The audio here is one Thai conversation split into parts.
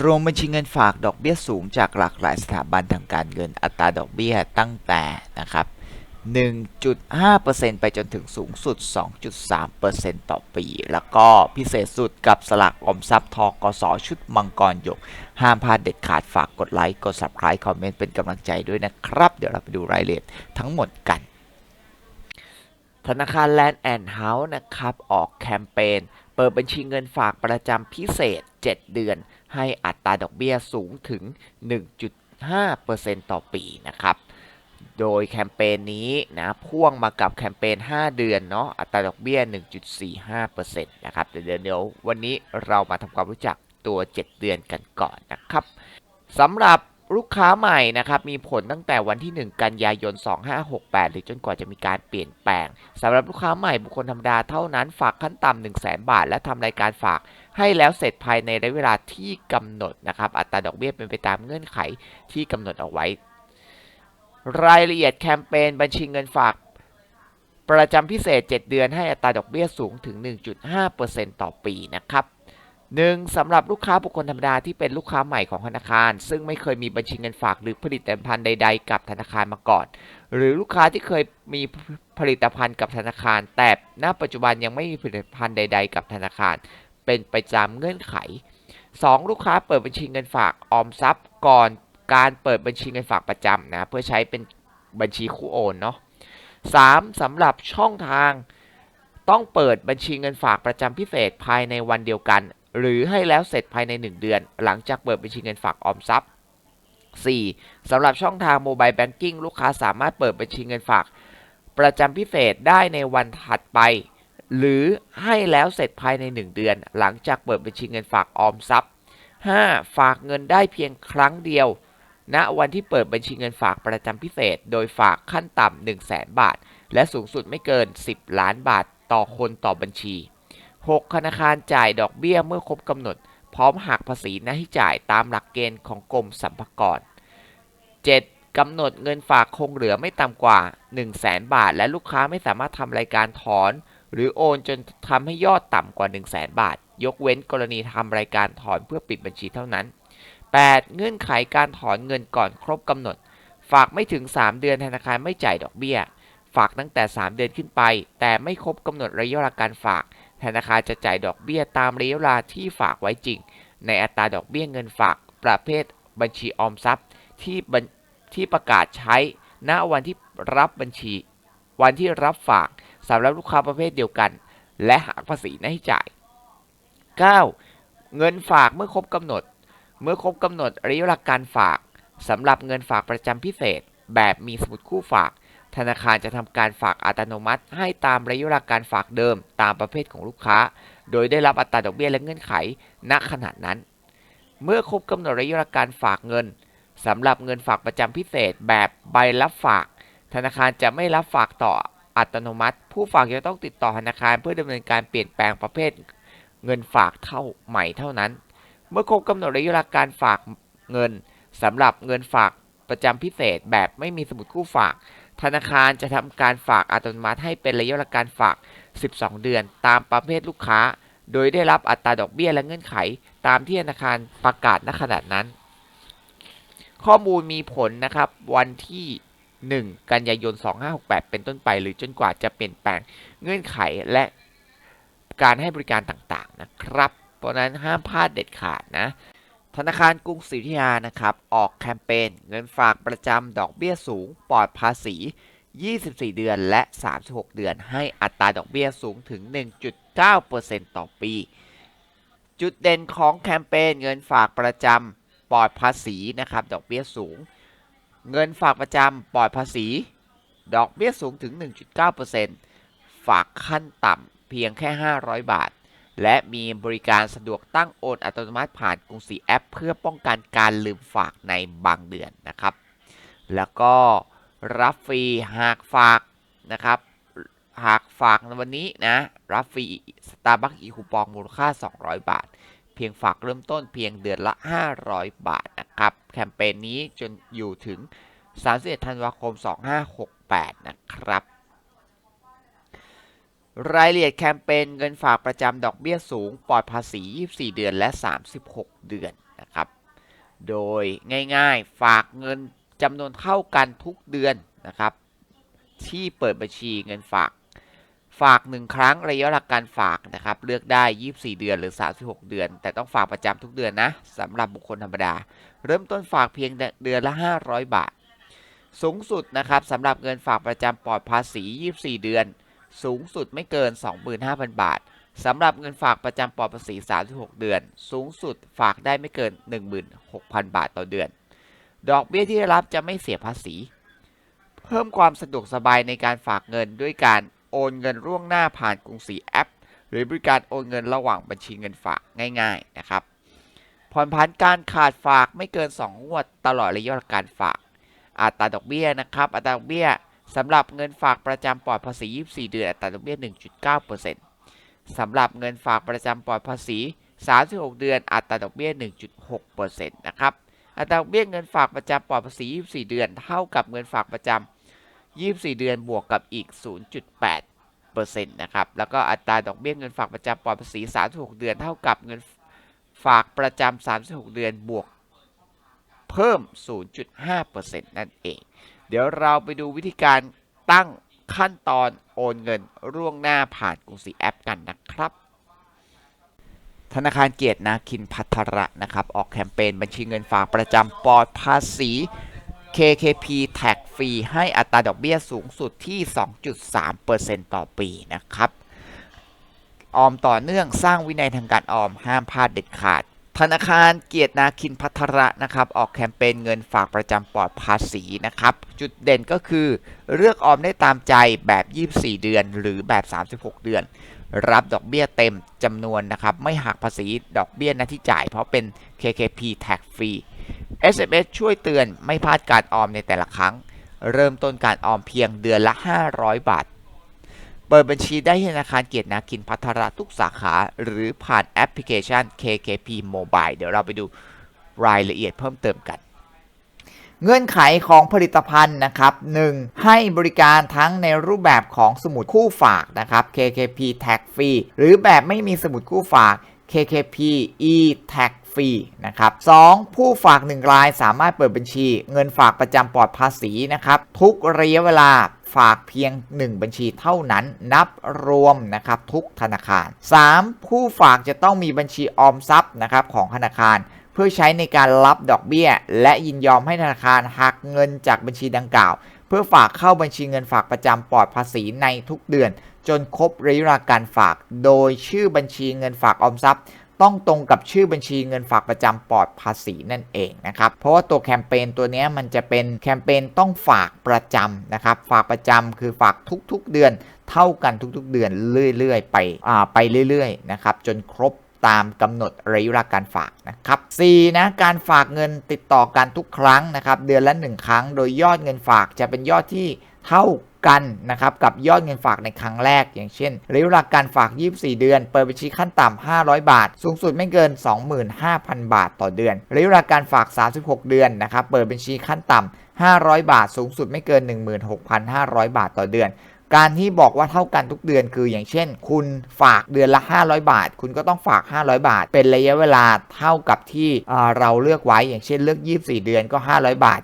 รวมบัญชีเงินฝากดอกเบี้ยสูงจากหลากหลายสถาบันทางการเงินอัตราดอกเบี้ยตั้งแต่นะครับ 1.5%ไปจนถึงสูงสุด 2.3%ต่อปี แล้วก็พิเศษสุดกับสลากอมทรัพย์ทกสชุดมังกรหยก ห้ามพลาดเด็ดขาดฝากกดไลค์ กด Subscribe คอมเมนต์เป็นกำลังใจด้วยนะครับ เดี๋ยวเราไปดูรายละเอียดทั้งหมดกัน ธนาคารแลนด์แอนด์เฮาส์นะครับ ออกแคมเปญเปิดบัญชีเงินฝากประจำพิเศษ 7 เดือน ให้อัตราดอกเบี้ยสูงถึง 1.5%ต่อปีนะครับ โดยแคมเปญนี้นะพ่วงมากับแคมเปญ 5 เดือนเนาะอัตราดอกเบี้ย 1.45%นะครับเดี๋ยวเดี๋ยววันนี้เรามาทำความรู้จักตัว 7 เดือนกันก่อนนะครับสำหรับลูกค้าใหม่นะครับมีผลตั้งแต่วันที่ 1 กันยายน 2568 หรือจนกว่าจะมีการเปลี่ยนแปลงสำหรับลูกค้าใหม่บุคคลธรรมดาเท่านั้นฝากขั้นต่ำ1 0 0 0 0 0บาท และทำรายการฝาก ให้แล้วเสร็จภายในระยะเวลาที่กำหนดนะครับ อัตราดอกเบี้ยเป็นไปตามเงื่อนไขที่กำหนดเอาไว้ รายละเอียดแคมเปญบัญชีเงินฝากประจำพิเศษ 7 เดือนให้อัตราดอกเบี้ยสูงถึง 1.5%ต่อปีนะครับ 1. สำหรับลูกค้าบุคคลธรรมดาที่เป็นลูกค้าใหม่ของธนาคาร ซึ่งไม่เคยมีบัญชีเงินฝากหรือผลิตภัณฑ์ใด ๆ กับธนาคารมาก่อน หรือลูกค้าที่เคยมีผลิตภัณฑ์กับธนาคาร แต่ณปัจจุบันยังไม่มีผลิตภัณฑ์ใด ๆ กับธนาคาร เป็นไปตามเงื่อนไข 2. ลูกค้าเปิดบัญชีเงินฝากออมทรัพย์ก่อนการเปิดบัญชีเงินฝากประจำนะเพื่อใช้เป็นบัญชีคู่โอนเนาะ 3. สำหรับช่องทางต้องเปิดบัญชีเงินฝากประจำพิเศษภายในวันเดียวกัน หรือให้แล้วเสร็จภายใน 1 เดือน หลังจากเปิดบัญชีเงินฝากออมทรัพย์ 4. สำหรับช่องทางโมบายแบงกิ้งลูกค้าสามารถเปิดบัญชีเงินฝากประจำพิเศษได้ในวันถัดไป หรือให้แล้วเสร็จภายใน 1 เดือน หลังจากเปิดบัญชีเงินฝากออมทรัพย์ 5. ฝากเงินได้เพียงครั้งเดียวณวันที่เปิดบัญชีเงินฝากประจำพิเศษ โดยฝากขั้นต่ำ1 0 0 0 0แบาท และสูงสุดไม่เกิน 10 ล้านบาทต่อคนต่อบัญชี 6. ธนาคารจ่ายดอกเบี้ยเมื่อครบกำหนด พร้อมหักภาษีหน้าที่จ่ายตามหลักเกณฑ์ของกรมสรรพากร 7. กำหนดเงินฝากคงเหลือไม่ต่ำกว่า 1 0 0 0 0แบาท และลูกค้าไม่สามารถทำรายการถอน หรือโอนจนทำให้ยอดต่ำกว่า 1 0 0 0 0แบาท ยกเว้นกรณีทำรายการถอนเพื่อปิดบัญชีเท่านั้น 8. เงื่อนไขการถอนเงินก่อนครบกำหนด ฝากไม่ถึง 3 เดือนธนาคารไม่จ่ายดอกเบี้ย ฝากตั้งแต่ 3 เดือนขึ้นไป แต่ไม่ครบกำหนดระยะเวลาการฝาก ธนาคารจะจ่ายดอกเบี้ยตามระยะเวลาที่ฝากไว้จริง ในอัตราดอกเบี้ยเงินฝากประเภทบัญชีออมทรัพย์ที่บัญที่ประกาศใช้ณวันที่รับบัญชี วันที่รับฝาก สำหรับลูกค้าประเภทเดียวกัน และหักภาษีหน้าจ่าย 9. เงินฝากเมื่อครบกำหนด เมื่อครบกำหนดระยะเวลาการฝากสำหรับเงินฝากประจำพิเศษ แบบมีสมุดคู่ฝาก ธนาคารจะทำการฝากอัตโนมัติ ให้ตามระยะเวลาการฝากเดิมตามประเภทของลูกค้า โดยได้รับอัตราดอกเบี้ยและเงื่อนไขณขณะนั้น เมื่อครบกำหนดระยะเวลาการฝากเงินสำหรับเงินฝากประจำพิเศษแบบใบรับฝาก ธนาคารจะไม่รับฝากต่อ อัตโนมัติ ผู้ฝากจะต้องติดต่อธนาคารเพื่อดำเนินการเปลี่ยนแปลงประเภทเงินฝากเท่าใหม่เท่านั้น เมื่อครบกำหนดระยะเวลาการฝากเงินสำหรับเงินฝากประจำพิเศษแบบไม่มีสมุดคู่ฝาก ธนาคารจะทำการฝากอัตโนมัติให้เป็นระยะเวลาการฝาก 12 เดือน ตามประเภทลูกค้า โดยได้รับอัตราดอกเบี้ยและเงื่อนไข ตามที่ธนาคารประกาศณขณะนั้น ข้อมูลมีผลนะครับวันที่ 1 กันยายน 2568 เป็นต้นไป หรือจนกว่าจะเปลี่ยนแปลงเงื่อนไขและการให้บริการต่างๆนะครับ เพราะนั้นห้ามพลาดเด็ดขาดนะ ธนาคารกรุงศรีอยุธยานะครับ ออกแคมเปญเงินฝากประจำดอกเบี้ยสูงปลอดภาษี 24 เดือนและ 36 เดือน ให้อัตราดอกเบี้ยสูงถึง 1.9%ต่อปี จุดเด่นของแคมเปญเงินฝากประจำปลอดภาษีนะครับ ดอกเบี้ยสูง เงินฝากประจำปลอดภาษี ดอกเบี้ยสูงถึง 1.9%ฝากขั้นต่ำเพียงแค่ 500 บาท และมีบริการสะดวกตั้งโอนอัตโนมัติผ่านกรุงศรีแอป เพื่อป้องกันการลืมฝากในบางเดือนนะครับ แล้วก็รับฟรีหากฝากนะครับ หากฝากในวันนี้นะ รับฟรีสตาร์บัคอีคูปองมูลค่า 200 บาท เพียงฝากเริ่มต้นเพียงเดือนละ 500 บาทนะครับ แคมเปญนี้จนอยู่ถึง 31 ธันวาคม 2568 นะครับ รายละเอียดแคมเปญเงินฝากประจำดอกเบี้ยสูง ปลอดภาษี 24 เดือนและ 36 เดือนนะครับ โดยง่ายๆ ฝากเงินจำนวนเท่ากันทุกเดือนนะครับ ที่เปิดบัญชีเงินฝาก ฝาก 1 ครั้งระยะเวลาการฝากนะครับ เลือกได้ 24 เดือนหรือ 36 เดือน แต่ต้องฝากประจำทุกเดือนนะสำหรับบุคคลธรรมดา เริ่มต้นฝากเพียงเดือนละ 500 บาท สูงสุดนะครับสำหรับเงินฝากประจำปลอดภาษี 24 เดือน สูงสุดไม่เกิน 25,000 บาทสำหรับเงินฝากประจำปลอดภาษี 36 เดือน สูงสุดฝากได้ไม่เกิน 16,000 บาทต่อเดือน ดอกเบี้ยที่ได้รับจะไม่เสียภาษี เพิ่มความสะดวกสบายในการฝากเงินด้วยการ โอนเงินล่วงหน้าผ่านกรุงศรีแอป หรือบริการโอนเงินระหว่างบัญชีเงินฝากง่าย ๆ นะครับ ผ่อนผันการขาดฝากไม่เกิน 2 งวดตลอดระยะเวลาการฝาก อัตราดอกเบี้ยนะครับ อัตราดอกเบี้ยสำหรับเงินฝากประจำปลอดภาษี 24 เดือน อัตราดอกเบี้ย 1.9%สำหรับเงินฝากประจำปลอดภาษี 36 เดือน อัตราดอกเบี้ย 1.6%นะครับ อัตราดอกเบี้ยเงินฝากประจำปลอดภาษี 24 เดือน เท่ากับเงินฝากประจำ 24 เดือนบวกกับอีก 0.8%นะครับ แล้วก็อัตราดอกเบี้ยเงินฝากประจำปลอดภาษี 36 เดือนเท่ากับเงินฝากประจำ 36 เดือนบวกเพิ่ม 0.5%นั่นเอง เดี๋ยวเราไปดูวิธีการตั้งขั้นตอนโอนเงินร่วงหน้าผ่านกรุงศรีแอปกันนะครับ ธนาคารเกียรตินาคินพัทระนะครับ ออกแคมเปญบัญชีเงินฝากประจำปลอดภาษี KKP แท็กฟรีให้อัตราดอกเบี้ยสูงสุดที่ 2.3%ต่อปีนะครับ ออมต่อเนื่องสร้างวินัยทางการออมห้ามพลาดเด็ดขาด ธนาคารเกียรตินาคินพัทระนะครับ ออกแคมเปญเงินฝากประจำปลอดภาษีนะครับ จุดเด่นก็คือ เลือกออมได้ตามใจแบบ 24 เดือน หรือแบบ 36 เดือน รับดอกเบี้ยเต็มจำนวนนะครับ ไม่หักภาษีดอกเบี้ยน้าที่จ่าย เพราะเป็น KKP แท็กฟรี SMS ช่วยเตือนไม่พลาดการออมในแต่ละครั้ง เริ่มต้นการออมเพียงเดือนละ 500 บาท เปิดบัญชีได้ที่ธนาคารเกียรตินาคินพัทระทุกสาขา หรือผ่านแอปพลิเคชัน KKP Mobile เดี๋ยวเราไปดูรายละเอียดเพิ่มเติมกัน เงื่อนไขของผลิตภัณฑ์นะครับ 1. ให้บริการทั้งในรูปแบบของสมุดคู่ฝากนะครับ KKP Tag Free หรือแบบไม่มีสมุดคู่ฝาก KKP e Tag ฟรีนะครับ 2. ผู้ฝาก 1 รายสามารถเปิดบัญชี เงินฝากประจำปลอดภาษีนะครับทุกระยะเวลาฝากเพียง 1 บัญชีเท่านั้นนับรวมนะครับทุกธนาคาร 3. ผู้ฝากจะต้องมีบัญชีออมทรัพย์นะครับของธนาคาร เพื่อใช้ในการรับดอกเบี้ย และยินยอมให้ธนาคารหักเงินจากบัญชีดังกล่าว เพื่อฝากเข้าบัญชีเงินฝากประจำปลอดภาษีในทุกเดือน จนครบระยะเวลาการฝาก โดยชื่อบัญชีเงินฝากออมทรัพย์ ต้องตรงกับชื่อบัญชีเงินฝากประจำปลอดภาษีนั่นเองนะครับ เพราะว่าตัวแคมเปญตัวนี้มันจะเป็นแคมเปญต้องฝากประจำนะครับ ฝากประจำคือฝากทุกๆเดือนเท่ากันทุกๆเดือนเรื่อยๆ ไปอ่าไปเรื่อยๆนะครับจนครบตามกำหนดระยะเวลาการฝากนะครับ 4. นะการฝากเงินติดต่อกันทุกครั้งนะครับ เดือนละ 1 ครั้ง โดยยอดเงินฝากจะเป็นยอดที่ เท่ากันนะครับกับยอดเงินฝากในครั้งแรก อย่างเช่นระยะเวลาการฝาก 24 เดือน เปิดบัญชีขั้นต่ำ 500 บาท สูงสุดไม่เกิน 25,000 บาทต่อเดือนระยะเวลาการฝาก 36 เดือนนะครับเปิดบัญชีขั้นต่ำ 500 บาท สูงสุดไม่เกิน 16,500 บาทต่อเดือน การที่บอกว่าเท่ากันทุกเดือนคืออย่างเช่น คุณฝากเดือนละ 500 บาท คุณก็ต้องฝาก 500 บาท เป็นระยะเวลาเท่ากับที่เราเลือกไว้อย่างเช่นเลือก 24 เดือนก็ 500 บาท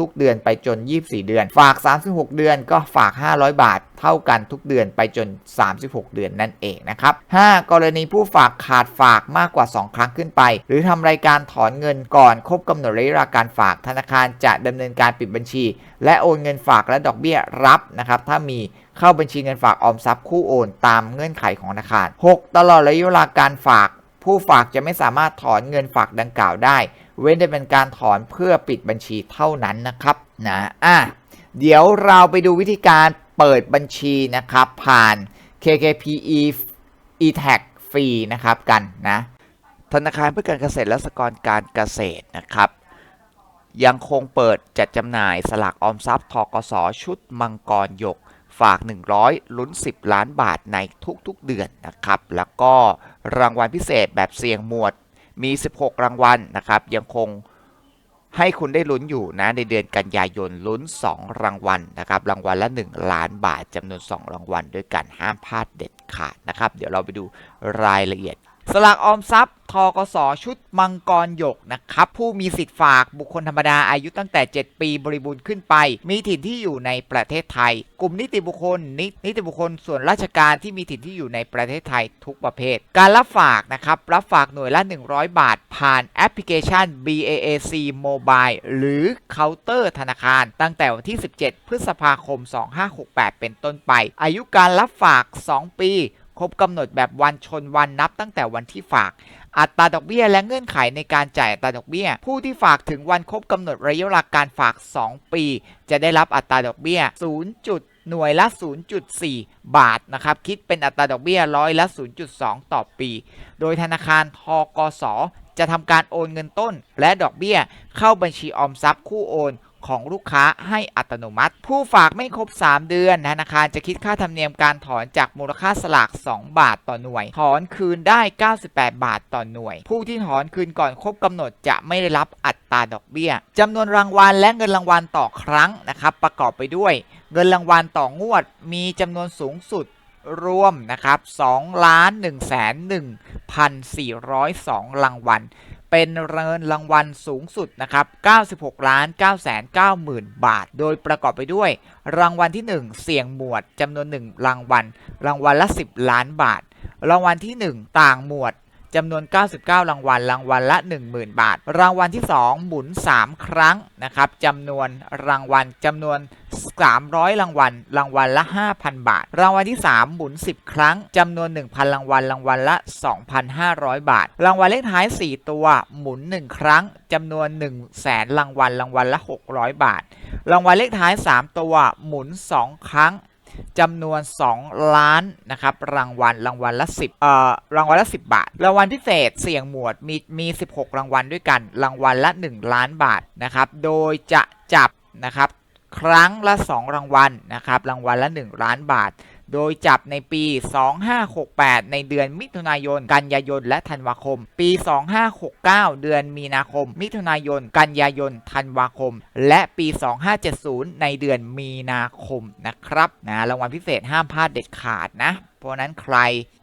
ทุกๆเดือนไปจน 24 เดือน ฝาก 36 เดือนก็ฝาก 500 บาท เท่ากันทุกเดือนไปจน 36 เดือนนั่นเองนะครับ 5. กรณีผู้ฝากขาดฝากมากกว่า 2 ครั้งขึ้นไป หรือทำรายการถอนเงินก่อนครบกำหนดระยะเวลาการฝากธนาคารจะดำเนินการปิดบัญชี และโอนเงินฝากและดอกเบี้ยรับนะครับถ้ามีเข้าบัญชีเงินฝากออมทรัพย์คู่โอนตามเงื่อนไขของธนาคาร 6. ตลอดระยะเวลาการฝาก ผู้ฝากจะไม่สามารถถอนเงินฝากดังกล่าวได้ เว้นแต่เป็นการถอนเพื่อปิดบัญชีเท่านั้นนะครับนะอะเดี๋ยวเราไปดูวิธีการเปิดบัญชีนะครับ ผ่าน KKP e e-tag ฟรีนะครับกันนะธนาคารเพื่อการเกษตรและสหกรณ์การเกษตรนะครับ ยังคงเปิดจัดจำหน่ายสลากออมทรัพย์ทกสชุดมังกรหยกฝาก 100 ลุ้น 10 ล้านบาทในทุกๆเดือนนะครับ แล้วก็ รางวัลพิเศษแบบเสี่ยงหมวดมี 16 รางวัลนะครับ ยังคงให้คุณได้ลุ้นอยู่นะในเดือนกันยายนลุ้น 2 รางวัลนะครับ รางวัลละ 1 ล้านบาทจำนวน 2 รางวัลด้วยกันห้ามพลาดเด็ดขาดนะครับ เดี๋ยวเราไปดูรายละเอียด สลากออมทรัพย์ทกสชุดมังกรหยกนะครับผู้มีสิทธิ์ฝากบุคคลธรรมดาอายุตั้งแต่ 7 ปีบริบูรณ์ขึ้นไป มีถิ่นที่อยู่ในประเทศไทย กลุ่มนิติบุคคลนินิติบุคคลส่วนราชการที่มีถิ่นที่อยู่ในประเทศไทยทุกประเภท การรับฝากนะครับรับฝากหน่วยละ 100 บาท ผ่านแอปพลิเคชัน BAAC Mobile หรือเคาน์เตอร์ธนาคาร ตั้งแต่วันที่ 17 พฤษภาคม 2568 เป็นต้นไป อายุการรับฝาก 2 ปี ครบกำหนดแบบวันชนวันนับตั้งแต่วันที่ฝาก อัตราดอกเบี้ยและเงื่อนไขในการจ่ายอัตราดอกเบี้ย ผู้ที่ฝากถึงวันครบกำหนดระยะเวลาการฝาก 2 ปี จะได้รับอัตราดอกเบี้ย 0. จุดหน่วยละ 0.4 บาท นะครับ คิดเป็นอัตราดอกเบี้ยร้อยละ 0.2 ต่อปี โดยธนาคารทกส จะทำการโอนเงินต้น และดอกเบี้ยเข้าบัญชีออมทรัพย์คู่โอน ของลูกค้าให้อัตโนมัติ ผู้ฝากไม่ครบ 3 เดือนธนาคารจะคิดค่าธรรมเนียมการถอนจากมูลค่าสลาก 2 บาทต่อหน่วย ถอนคืนได้ 98 บาทต่อหน่วย ผู้ที่ถอนคืนก่อนครบกำหนดจะไม่ได้รับอัตราดอกเบี้ยจำนวนรางวัลและเงินรางวัลต่อครั้งนะครับประกอบไปด้วย เงินรางวัลต่องวด มีจำนวนสูงสุดรวมนะครับ2ล้าน1แสน1,402 รางวัล เป็นเงินรางวัลสูงสุดนะครับ 96 ล้าน9แสน9หมื่นบาท โดยประกอบไปด้วย รางวัลที่ 1 เสี่ยงหมวดจำนวน 1 รางวัล รางวัลละ 10 ล้านบาท รางวัลที่ 1 ต่างหมวด จำนวน 99 รางวัล รางวัลละ 10,000 บาท รางวัลที่ 2 หมุน 3 ครั้งนะครับจำนวนรางวัลจำนวน 300 รางวัล รางวัลละ 5,000 บาท รางวัลที่ 3 หมุน 10 ครั้งจำนวน 1,000 รางวัล รางวัลละ 2,500 บาท รางวัลเลขท้าย 4 ตัว หมุน 1 ครั้งจำนวน 1 0 0 0 0แสนรางวัล รางวัลละ 600 บาท รางวัลเลขท้าย 3 ตัว หมุน 2 ครั้ง จำนวน 2 ล้านนะครับรางวัลรางวัลละ 10เอ่อรางวัลละ 10 บาท รางวัลพิเศษเสี่ยงหมวดมีมี 16 รางวัลด้วยกัน รางวัลละ 1 ล้านบาทนะครับโดยจะจับนะครับครั้งละ 2 รางวัลนะครับรางวัลละ 1 ล้านบาท โดยจับในปี 2568 ในเดือนมิถุนายน กันยายน และธันวาคม ปี 2569 เดือนมีนาคม มิถุนายน กันยายน ธันวาคม และปี 2570 ในเดือนมีนาคมนะครับนะรางวัลพิเศษห้ามพลาดเด็ดขาดนะ เพราะนั้นใคร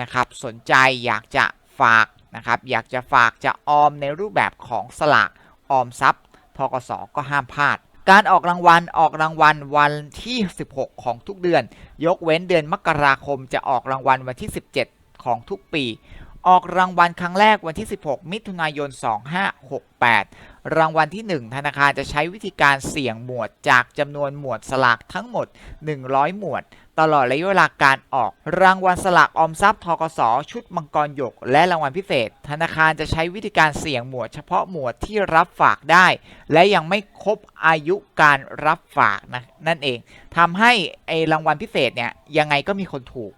นะครับสนใจอยากจะฝากนะครับอยากจะฝากจะออมในรูปแบบของสลากออมทรัพย์ทกสก็ห้ามพลาด การออกรางวัลออกรางวัลวันที่ 16 ของทุกเดือน ยกเว้นเดือนมกราคมจะออกรางวัลวันที่ 17 ของทุกปี ออกรางวัลครั้งแรกวันที่ 16 มิถุนายน 2568 รางวัลที่ 1 ธนาคารจะใช้วิธีการเสี่ยงหมวดจากจำนวนหมวดสลากทั้งหมด 100 หมวด ตลอดระยะเวลาการออก รางวัลสลากออมทรัพย์ทกสชุดมังกรหยก และรางวัลพิเศษ ธนาคารจะใช้วิธีการเสี่ยงหมวดเฉพาะหมวดที่รับฝากได้ และยังไม่ครบอายุการรับฝากนะนั่นเองทำให้ไอรางวัลพิเศษเนี่ยยังไงก็มีคนถูก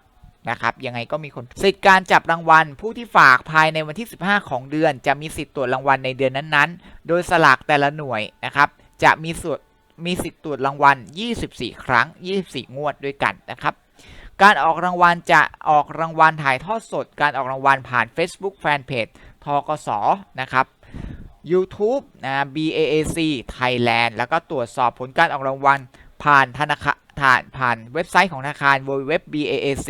นะครับยังไงก็มีคนสิทธิ์การจับรางวัล ผู้ที่ฝากภายในวันที่ 15 ของเดือน จะมีสิทธิ์ตรวจรางวัลในเดือนนั้นๆ โดยสลากแต่ละหน่วยนะครับจะมีส่วนมีสิทธิ์ตรวจรางวัล 24 ครั้ง 24 งวดด้วยกันนะครับ การออกรางวัลจะออกรางวัลถ่ายทอดสด การออกรางวัลผ่าน Facebook Fanpage ทกสนะครับ YouTube นะ BAAC Thailand แล้วก็ตรวจสอบผลการออกรางวัลผ่านธนาคารผ่านผ่านเว็บไซต์ของธนาคาร www.baac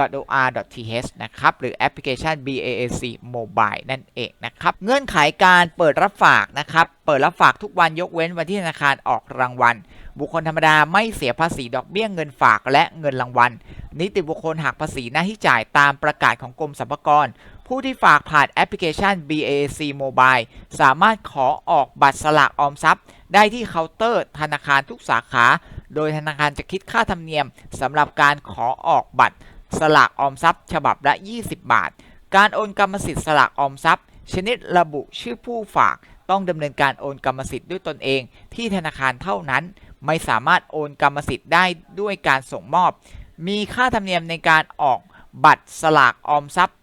or.th นะครับ หรือแอปพลิเคชัน BAAC Mobile นั่นเองนะครับ เงื่อนไขการเปิดรับฝากนะครับ เปิดรับฝากทุกวันยกเว้นวันที่ธนาคารออกรางวัล บุคคลธรรมดาไม่เสียภาษีดอกเบี้ยเงินฝากและเงินรางวัล นิติบุคคลหักภาษีหน้าที่จ่ายตามประกาศของกรมสรรพากรผู้ที่ฝากผ่านแอปพลิเคชัน BAC Mobile สามารถขอออกบัตรสลากออมทรัพย์ ได้ที่เคาน์เตอร์ธนาคารทุกสาขา โดยธนาคารจะคิดค่าธรรมเนียมสำหรับการขอออกบัตร สลากออมทรัพย์ ฉบับละ 20 บาท การโอนกรรมสิทธิ์สลากออมทรัพย์ ชนิดระบุชื่อผู้ฝากต้องดำเนินการโอนกรรมสิทธิ์ด้วยตนเอง ที่ธนาคารเท่านั้น ไม่สามารถโอนกรรมสิทธิ์ได้ด้วยการส่งมอบ มีค่าธรรมเนียมในการออกบัตรสลากออมทรัพย์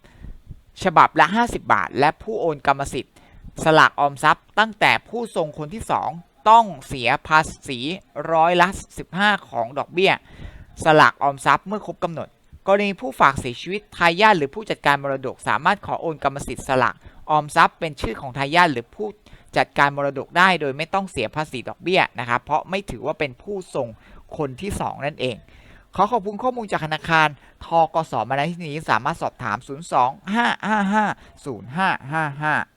ฉบับละ 50 บาท และผู้โอนกรรมสิทธิ์ สลากออมทรัพย์ ตั้งแต่ผู้ทรงคนที่ 2 ต้องเสียภาษีร้อยละ 15 ของดอกเบี้ย สลากออมทรัพย์เมื่อครบกำหนด กรณีผู้ฝากเสียชีวิตทายาทหรือผู้จัดการมรดก สามารถขอโอนกรรมสิทธิ์สลากออมทรัพย์เป็นชื่อของทายาทหรือผู้จัดการมรดกได้ โดยไม่ต้องเสียภาษีดอกเบี้ยนะครับเพราะไม่ถือว่าเป็นผู้ส่งคนที่ 2 นั่นเอง ขอขอบคุณข้อมูลจากธนาคารทกสมาในที่นี้สามารถสอบถาม 02 555 0555